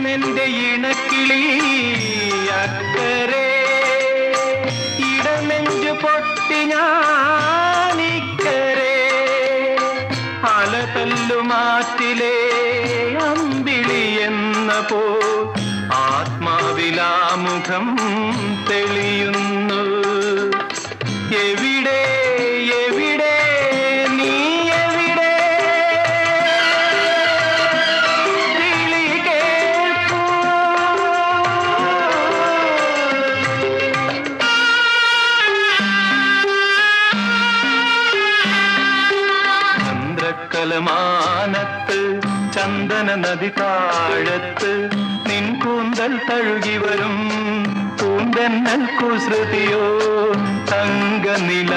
എന്നെന്റെ ഇണക്കിളി അക്കരെ. ഇടനെഞ്ചു പൊട്ടി ഞാനിക്കരെ അലതല്ലുമാറ്റിലെ അമ്പിളി എന്ന പോ ആത്മാവിലാമുഖം തെളിയുന്നു. എവിടെ ചന്ദ്രക്കലമാനത്ത് ചന്ദന നദി താഴത്ത് നിൻ കൂന്തൽ തഴുകി വരും പൂന്തന്നൽ കുസൃതിയോ തങ്ക തോഴ